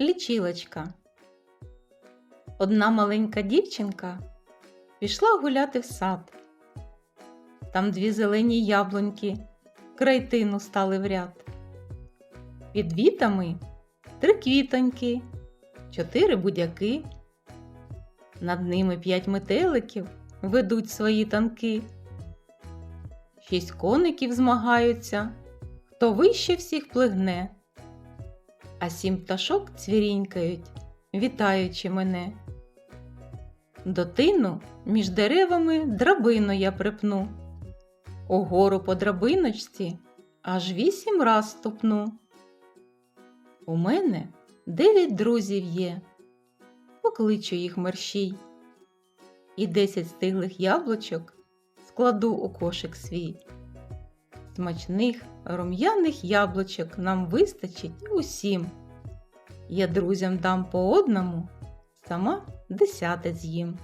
Лічилочка. Одна маленька дівчинка пішла гуляти в сад. Там дві зелені яблуньки край тину стали в ряд. Під вітами три квітоньки, чотири будяки. Над ними п'ять метеликів ведуть свої танки. Шість коників змагаються, хто вище всіх плигне а сім пташок цвірінькають, вітаючи мене. До тину між деревами драбину я припну, угору по драбиночці аж вісім раз ступну. У мене дев'ять друзів є, покличу їх мерщій, і десять стиглих яблучок складу у кошик свій. Смачних рум'яних яблучок нам вистачить усім. Я друзям дам по одному, сама десяте з'їм.